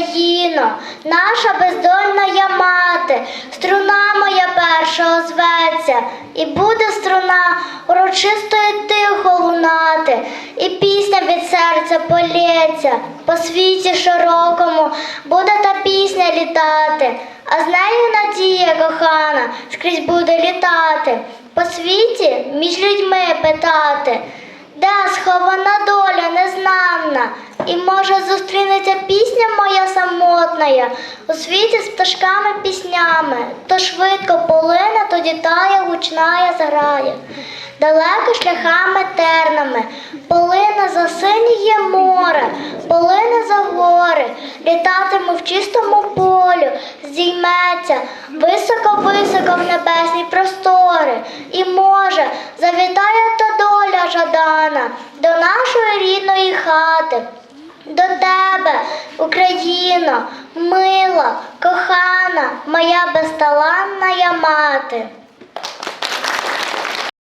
Україно, наша бездольна мати, струна моя перша озветься, і буде струна урочисто і тихо лунати, і пісня від серця полється, по світі широкому буде та пісня літати, а з нею надія кохана скрізь буде літати, по світі між людьми питати. Де схована доля незнана, і може зустрінеться пісня моя самотная у світі з пташками піснями, то швидко полине, тоді тая гучная заграє. Далеко шляхами тернами, полине за синіє море, полине за гори, літатиме в чистому полю, здійметься високо-високо в небесні простори, і може завітає та доля жадана до нашої рідної хати. До тебе, Україно, мила, кохана, моя безталанна мати.